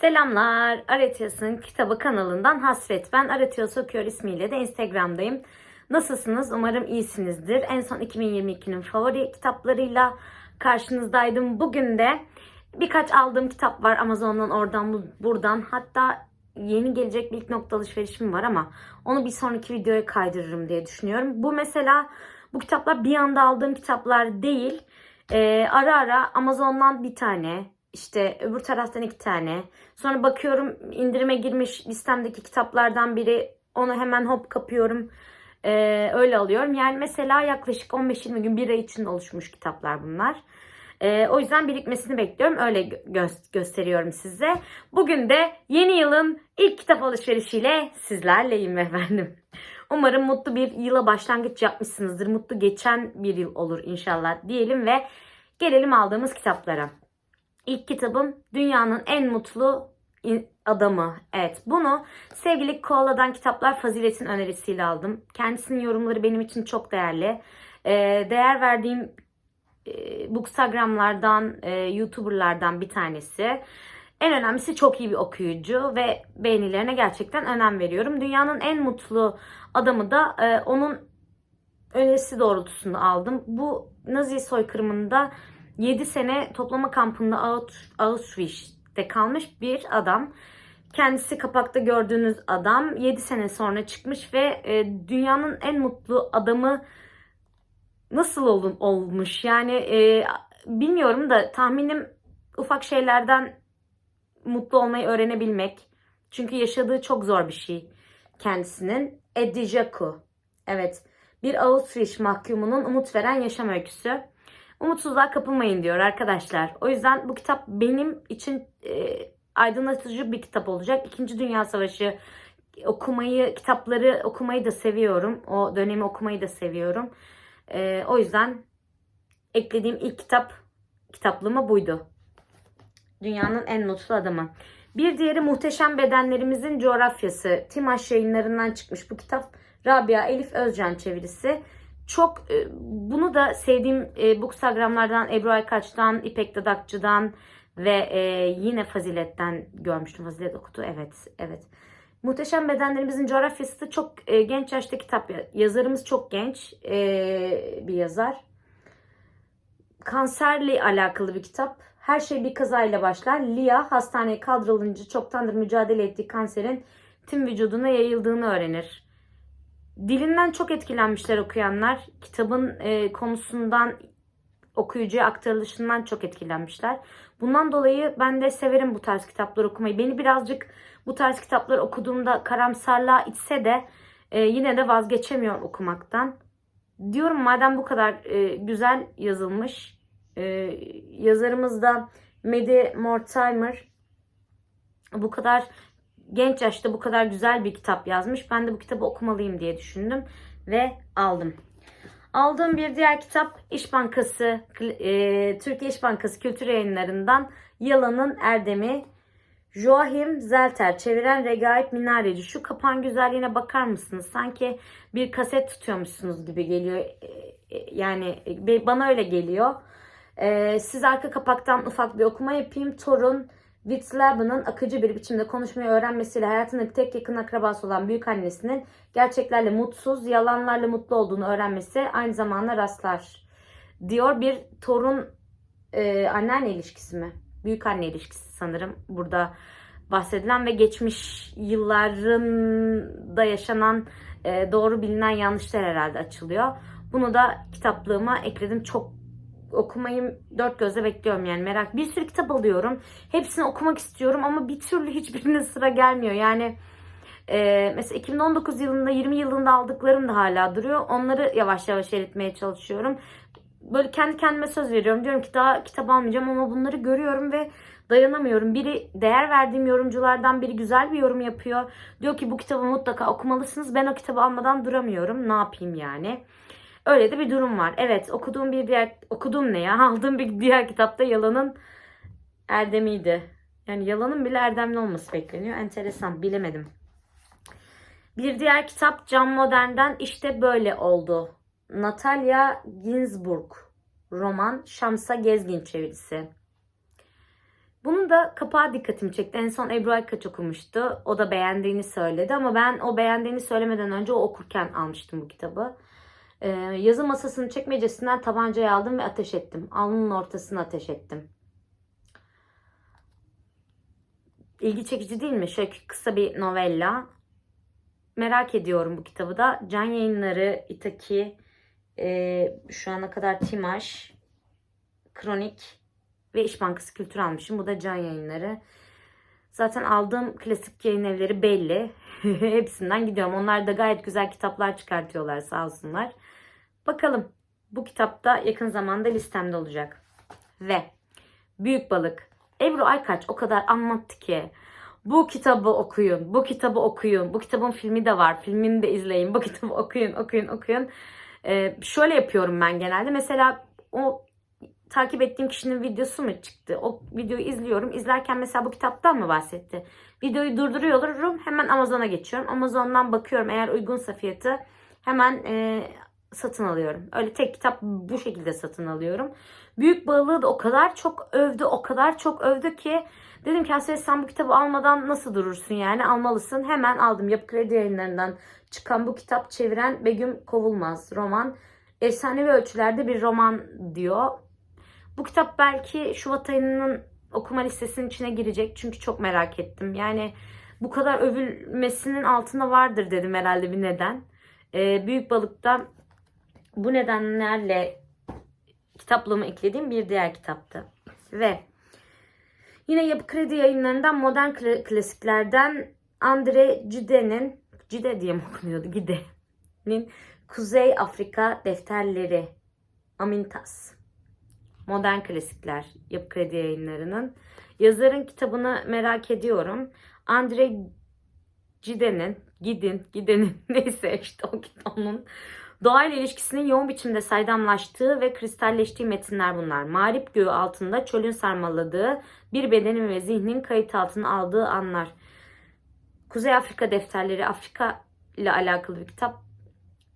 Selamlar. Aretios'un kitabı kanalından Hasret. Ben Aretios Okuyor ismiyle de Instagram'dayım. Nasılsınız? Umarım iyisinizdir. En son 2022'nin favori kitaplarıyla karşınızdaydım. Bugün de birkaç aldığım kitap var. Amazon'dan, oradan, bu- buradan. Hatta yeni gelecek bir ilk nokta alışverişim var ama onu bir sonraki videoya kaydırırım diye düşünüyorum. Bu mesela bu kitaplar bir anda aldığım kitaplar değil. Ee, ara ara Amazon'dan bir tane, işte öbür taraftan iki tane. Sonra bakıyorum indirime girmiş listemdeki kitaplardan biri. Onu hemen hop kapıyorum. Ee, öyle alıyorum. Yani mesela yaklaşık 15-20 gün bir ay içinde oluşmuş kitaplar bunlar. Ee, o yüzden birikmesini bekliyorum. Öyle gö- gösteriyorum size. Bugün de yeni yılın ilk kitap alışverişiyle sizlerleyim efendim. Umarım mutlu bir yıla başlangıç yapmışsınızdır. Mutlu geçen bir yıl olur inşallah diyelim ve gelelim aldığımız kitaplara. İlk kitabım Dünyanın En Mutlu Adamı. Evet bunu sevgili Koala'dan Kitaplar Fazilet'in önerisiyle aldım. Kendisinin yorumları benim için çok değerli. Ee, değer verdiğim e, bookstagramlardan, e, youtuberlardan bir tanesi. En önemlisi çok iyi bir okuyucu ve beğenilerine gerçekten önem veriyorum. Dünyanın en mutlu adamı da e, onun önerisi doğrultusunda aldım. Bu Nazi soykırımında 7 sene toplama kampında Aus- Auschwitz'te kalmış bir adam. Kendisi kapakta gördüğünüz adam 7 sene sonra çıkmış ve e, dünyanın en mutlu adamı nasıl ol- olmuş? Yani e, bilmiyorum da tahminim ufak şeylerden mutlu olmayı öğrenebilmek. Çünkü yaşadığı çok zor bir şey kendisinin. Eddie Jaku. Evet. Bir Auschwitz mahkumunun umut veren yaşam öyküsü. Umutsuzluğa kapılmayın diyor arkadaşlar. O yüzden bu kitap benim için e, aydınlatıcı bir kitap olacak. İkinci Dünya Savaşı okumayı, kitapları okumayı da seviyorum. O dönemi okumayı da seviyorum. E, o yüzden eklediğim ilk kitap kitaplığıma buydu. Dünyanın en mutlu adamı. Bir diğeri Muhteşem Bedenlerimizin Coğrafyası. Timaş yayınlarından çıkmış bu kitap. Rabia Elif Özcan çevirisi. Çok e, bunu da sevdiğim e, bookstagramlardan Ebru Aykaç'tan, İpek Dadakçı'dan ve e, yine Fazilet'ten görmüştüm. Fazilet okudu. Evet, evet. Muhteşem Bedenlerimizin Coğrafyası da çok e, genç yaşta kitap. Yazarımız çok genç e, bir yazar. Kanserle alakalı bir kitap. Her şey bir kazayla başlar. Lia hastaneye kaldırılınca çoktandır mücadele ettiği kanserin tüm vücuduna yayıldığını öğrenir. Dilinden çok etkilenmişler okuyanlar. Kitabın e, konusundan okuyucuya aktarılışından çok etkilenmişler. Bundan dolayı ben de severim bu tarz kitaplar okumayı. Beni birazcık bu tarz kitaplar okuduğumda karamsarlığa itse de e, yine de vazgeçemiyorum okumaktan. Diyorum madem bu kadar e, güzel yazılmış, e, yazarımız da Medi Mortimer bu kadar genç yaşta bu kadar güzel bir kitap yazmış. Ben de bu kitabı okumalıyım diye düşündüm ve aldım. Aldığım bir diğer kitap İş Bankası, e, Türkiye İş Bankası Kültür Yayınları'ndan Yalanın Erdemi. Joachim Zelter çeviren Regaip Minareci. Şu kapağın güzelliğine bakar mısınız? Sanki bir kaset tutuyormuşsunuz gibi geliyor. E, e, Yani e, bana öyle geliyor. Siz arka kapaktan ufak bir okuma yapayım. Torun Witzlaben'ın akıcı bir biçimde konuşmayı öğrenmesiyle hayatının tek yakın akrabası olan büyük annesinin gerçeklerle mutsuz, yalanlarla mutlu olduğunu öğrenmesi aynı zamanda rastlar. Diyor bir torun e, anneanne ilişkisi mi? Büyük anne ilişkisi sanırım burada bahsedilen ve geçmiş yıllarında yaşanan e, doğru bilinen yanlışlar herhalde açılıyor. Bunu da kitaplığıma ekledim. Çok okumayı dört gözle bekliyorum yani merak. Bir sürü kitap alıyorum. Hepsini okumak istiyorum ama bir türlü hiçbirine sıra gelmiyor. Yani e, mesela 2019 yılında 20 yılında aldıklarım da hala duruyor. Onları yavaş yavaş eritmeye çalışıyorum. Böyle kendi kendime söz veriyorum. Diyorum ki daha kitap almayacağım ama bunları görüyorum ve dayanamıyorum. Biri değer verdiğim yorumculardan biri güzel bir yorum yapıyor. Diyor ki bu kitabı mutlaka okumalısınız. Ben o kitabı almadan duramıyorum. Ne yapayım yani? Öyle de bir durum var. Evet okuduğum bir diğer okuduğum ne ya? Aldığım bir diğer kitapta Yalan'ın Erdemiydi. Yani Yalan'ın bile erdemli olması bekleniyor. Enteresan bilemedim. Bir diğer kitap Can Modern'den işte böyle oldu. Natalia Ginsburg roman Şamsa Gezgin çevirisi. Bunun da kapağı dikkatimi çekti. En son Ebru Aykaç okumuştu. O da beğendiğini söyledi ama ben o beğendiğini söylemeden önce o okurken almıştım bu kitabı. Ee, yazı masasının çekmecesinden tabancayı aldım ve ateş ettim. Alnının ortasına ateş ettim. İlgi çekici değil mi? Şöyle kısa bir novella. Merak ediyorum bu kitabı da. Can Yayınları, Itaki, e, şu ana kadar Timaş, Kronik ve İş Bankası Kültür almışım. Bu da Can Yayınları. Zaten aldığım klasik yayın evleri belli. Hepsinden gidiyorum. Onlar da gayet güzel kitaplar çıkartıyorlar sağ olsunlar. Bakalım. Bu kitap da yakın zamanda listemde olacak. Ve Büyük Balık. Ebru Aykaç o kadar anlattı ki. Bu kitabı okuyun, bu kitabı okuyun. Bu kitabın filmi de var, filmini de izleyin. Bu kitabı okuyun, okuyun, okuyun. Ee, şöyle yapıyorum ben genelde. Mesela o takip ettiğim kişinin videosu mu çıktı? O videoyu izliyorum. İzlerken mesela bu kitaptan mı bahsetti? Videoyu durduruyorum. Hemen Amazon'a geçiyorum. Amazon'dan bakıyorum. Eğer uygunsa fiyatı hemen e, satın alıyorum. Öyle tek kitap bu şekilde satın alıyorum. Büyük balığı da o kadar çok övdü, o kadar çok övdü ki dedim ki Asya sen bu kitabı almadan nasıl durursun yani almalısın. Hemen aldım. Yapı Kredi yayınlarından çıkan bu kitap çeviren Begüm Kovulmaz roman. Efsanevi ölçülerde bir roman diyor. Bu kitap belki Şubat ayının okuma listesinin içine girecek. Çünkü çok merak ettim. Yani bu kadar övülmesinin altında vardır dedim herhalde bir neden. Ee, Büyük Balık'ta bu nedenlerle kitaplığıma eklediğim bir diğer kitaptı. Ve yine Yapı Kredi yayınlarından modern kla- klasiklerden Andre Gide'nin Cide diye mi okunuyordu? Gide'nin Kuzey Afrika defterleri Amintas. Modern klasikler Yapı Kredi yayınlarının. Yazarın kitabını merak ediyorum. Andre Gide'nin, Gidin, Gide'nin neyse işte o kitabın doğayla ilişkisinin yoğun biçimde saydamlaştığı ve kristalleştiği metinler bunlar. Mağrip göğü altında çölün sarmaladığı bir bedenin ve zihnin kayıt altına aldığı anlar. Kuzey Afrika defterleri Afrika ile alakalı bir kitap.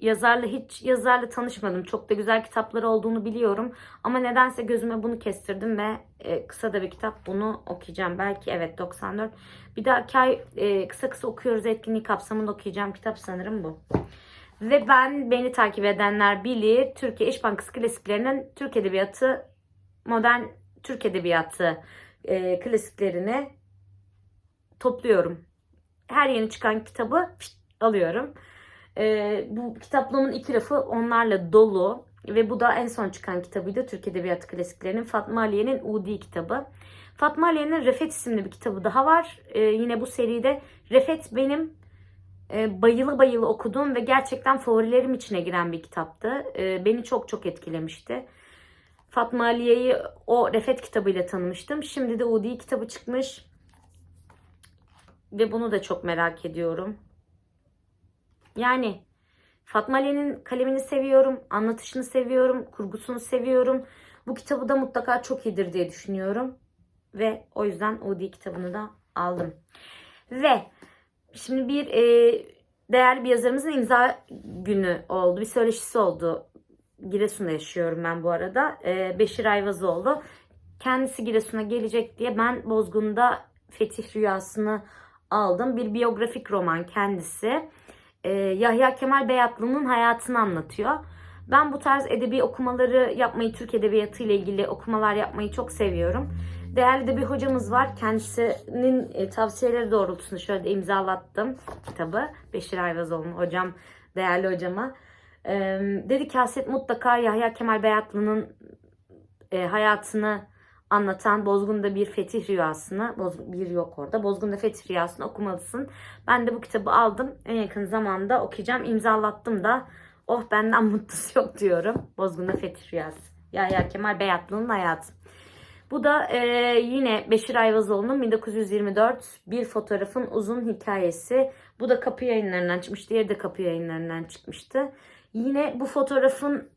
Yazarla hiç yazarla tanışmadım. Çok da güzel kitapları olduğunu biliyorum. Ama nedense gözüme bunu kestirdim ve e, kısa da bir kitap. Bunu okuyacağım. Belki evet 94. Bir dahaki ay e, kısa kısa okuyoruz etkinliği kapsamında okuyacağım kitap sanırım bu. Ve ben beni takip edenler bilir. Türkiye İş Bankası klasiklerinin Türk Edebiyatı, modern Türk Edebiyatı e, klasiklerini topluyorum. Her yeni çıkan kitabı pişt, alıyorum. E, bu kitaplığımın iki rafı onlarla dolu. Ve bu da en son çıkan kitabıydı. Türk Edebiyatı klasiklerinin Fatma Aliye'nin Udi kitabı. Fatma Aliye'nin Refet isimli bir kitabı daha var. E, yine bu seride Refet benim e, bayılı bayılı okuduğum ve gerçekten favorilerim içine giren bir kitaptı. E, beni çok çok etkilemişti. Fatma Aliye'yi o Refet kitabıyla tanımıştım. Şimdi de Udi kitabı çıkmış. Ve bunu da çok merak ediyorum. Yani Fatma Aliye'nin kalemini seviyorum, anlatışını seviyorum, kurgusunu seviyorum. Bu kitabı da mutlaka çok iyidir diye düşünüyorum. Ve o yüzden Udi kitabını da aldım. Ve Şimdi bir e, değerli bir yazarımızın imza günü oldu. Bir söyleşisi oldu. Giresun'da yaşıyorum ben bu arada. E, Beşir Ayvazoğlu. Kendisi Giresun'a gelecek diye ben Bozgun'da Fetih Rüyası'nı aldım. Bir biyografik roman kendisi. E, Yahya Kemal Beyatlı'nın hayatını anlatıyor. Ben bu tarz edebi okumaları yapmayı, Türk Edebiyatı ile ilgili okumalar yapmayı çok seviyorum. Değerli de bir hocamız var. Kendisinin e, tavsiyeleri doğrultusunda şöyle imzalattım kitabı. Beşir Ayvazoğlu'nun hocam, değerli hocama. E, dedi ki Haset mutlaka Yahya Kemal Beyatlı'nın e, hayatını anlatan Bozgun'da bir fetih rüyasını, bir yok orada, Bozgun'da fetih rüyasını okumalısın. Ben de bu kitabı aldım. En yakın zamanda okuyacağım. İmzalattım da. Oh benden mutlusu yok diyorum. Bozgun'da fetih rüyası. Yahya Kemal Beyatlı'nın hayatı. Bu da e, yine Beşir Ayvazoğlu'nun 1924 bir fotoğrafın uzun hikayesi. Bu da kapı yayınlarından çıkmış. Diğeri de kapı yayınlarından çıkmıştı. Yine bu fotoğrafın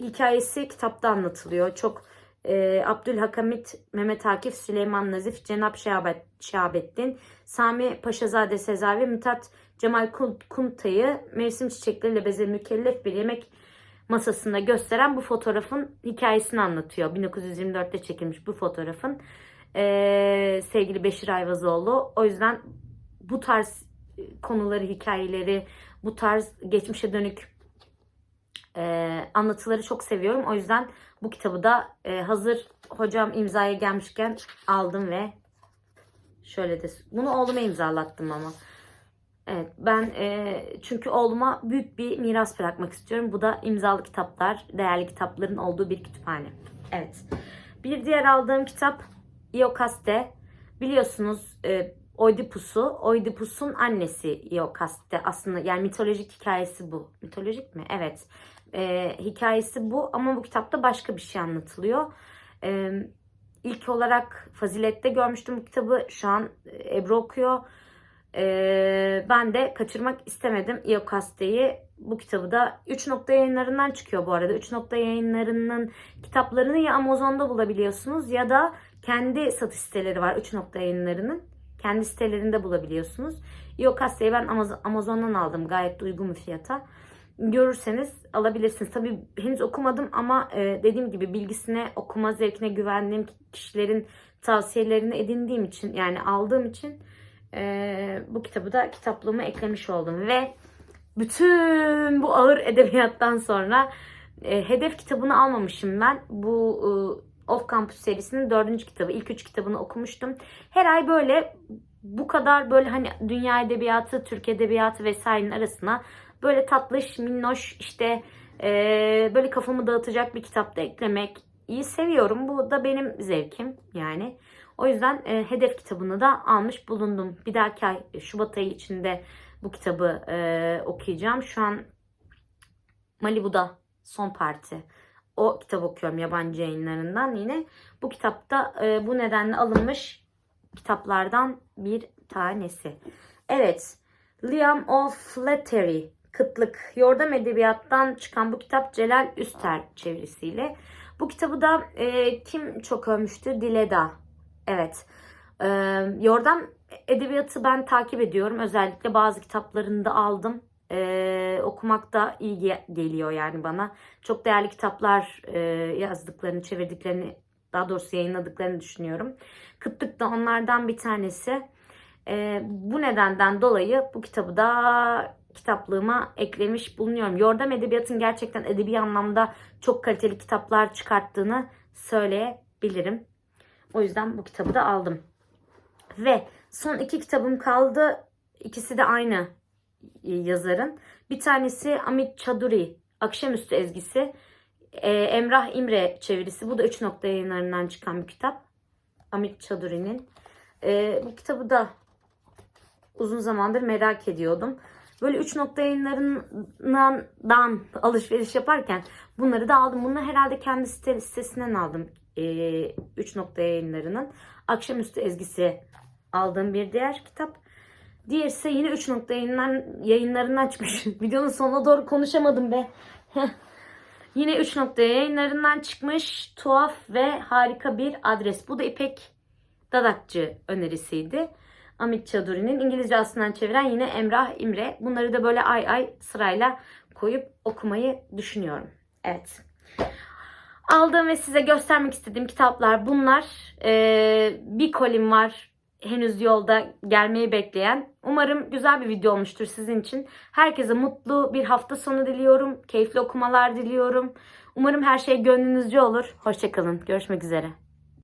hikayesi kitapta anlatılıyor. Çok e, Abdülhakamit, Mehmet Akif, Süleyman Nazif, Cenap Şehabet, Şehabettin, Sami Paşazade Sezavi, Mithat Cemal Kuntay'ı mevsim çiçekleriyle bezeli mükellef bir yemek masasında gösteren bu fotoğrafın hikayesini anlatıyor. 1924'te çekilmiş bu fotoğrafın. Ee, sevgili Beşir Ayvazoğlu. O yüzden bu tarz konuları, hikayeleri, bu tarz geçmişe dönük e, anlatıları çok seviyorum. O yüzden bu kitabı da e, hazır hocam imzaya gelmişken aldım ve şöyle de bunu oğluma imzalattım ama. Evet ben e, çünkü oğluma büyük bir miras bırakmak istiyorum. Bu da imzalı kitaplar, değerli kitapların olduğu bir kütüphane. Evet. Bir diğer aldığım kitap Iokaste. Biliyorsunuz e, Oidipus'u, Oidipus'un annesi Iokaste aslında yani mitolojik hikayesi bu. Mitolojik mi? Evet. E, hikayesi bu ama bu kitapta başka bir şey anlatılıyor. E, ilk olarak Fazilet'te görmüştüm bu kitabı. Şu an Ebru okuyor. E, ben de kaçırmak istemedim Iokaste'yi. Bu kitabı da 3 nokta yayınlarından çıkıyor bu arada. 3 nokta yayınlarının kitaplarını ya Amazon'da bulabiliyorsunuz ya da kendi satış siteleri var 3 nokta yayınlarının. Kendi sitelerinde bulabiliyorsunuz. Iokaste'yi ben Amaz- Amazon'dan aldım gayet uygun bir fiyata. Görürseniz alabilirsiniz. Tabii henüz okumadım ama e, dediğim gibi bilgisine, okuma zevkine güvendiğim kişilerin tavsiyelerini edindiğim için yani aldığım için e, bu kitabı da kitaplığıma eklemiş oldum. Ve bütün bu ağır edebiyattan sonra e, hedef kitabını almamışım ben. Bu e, Off Campus serisinin dördüncü kitabı. İlk üç kitabını okumuştum. Her ay böyle bu kadar böyle hani dünya edebiyatı, Türk edebiyatı vesairenin arasına böyle tatlış, minnoş işte e, böyle kafamı dağıtacak bir kitap da eklemek iyi seviyorum. Bu da benim zevkim yani. O yüzden e, hedef kitabını da almış bulundum. Bir dahaki ay Şubat ayı içinde bu kitabı e, okuyacağım. Şu an Malibu'da son parti. O kitap okuyorum yabancı yayınlarından yine. Bu kitapta e, bu nedenle alınmış kitaplardan bir tanesi. Evet. Liam of Flattery Kıtlık. Yordam Edebiyat'tan çıkan bu kitap Celal Üster çevirisiyle. Bu kitabı da e, kim çok övmüştü? Dileda. Evet. E, Yordam Edebiyatı ben takip ediyorum. Özellikle bazı kitaplarını da aldım. E, okumak da iyi ge- geliyor yani bana. Çok değerli kitaplar e, yazdıklarını, çevirdiklerini, daha doğrusu yayınladıklarını düşünüyorum. Kıtlık da onlardan bir tanesi. E, bu nedenden dolayı bu kitabı da kitaplığıma eklemiş bulunuyorum. Yordam Edebiyat'ın gerçekten edebi anlamda çok kaliteli kitaplar çıkarttığını söyleyebilirim. O yüzden bu kitabı da aldım. Ve son iki kitabım kaldı. İkisi de aynı yazarın. Bir tanesi Amit Çaduri, Akşamüstü Ezgisi. Ee, Emrah İmre çevirisi. Bu da 3 nokta yayınlarından çıkan bir kitap. Amit Çaduri'nin. Ee, bu kitabı da uzun zamandır merak ediyordum. Böyle 3 nokta yayınlarından alışveriş yaparken bunları da aldım. Bunu herhalde kendi site, sitesinden aldım. 3 nokta yayınlarının. Akşamüstü ezgisi aldığım bir diğer kitap. Diğeri ise yine 3 nokta yayınlar, yayınlarından çıkmış. Videonun sonuna doğru konuşamadım be. yine 3 nokta yayınlarından çıkmış tuhaf ve harika bir adres. Bu da İpek Dadakçı önerisiydi. Amit Çaduri'nin İngilizce aslından çeviren yine Emrah İmre. Bunları da böyle ay ay sırayla koyup okumayı düşünüyorum. Evet. Aldığım ve size göstermek istediğim kitaplar bunlar. Ee, bir kolim var. Henüz yolda gelmeyi bekleyen. Umarım güzel bir video olmuştur sizin için. Herkese mutlu bir hafta sonu diliyorum. Keyifli okumalar diliyorum. Umarım her şey gönlünüzce olur. Hoşçakalın. Görüşmek üzere.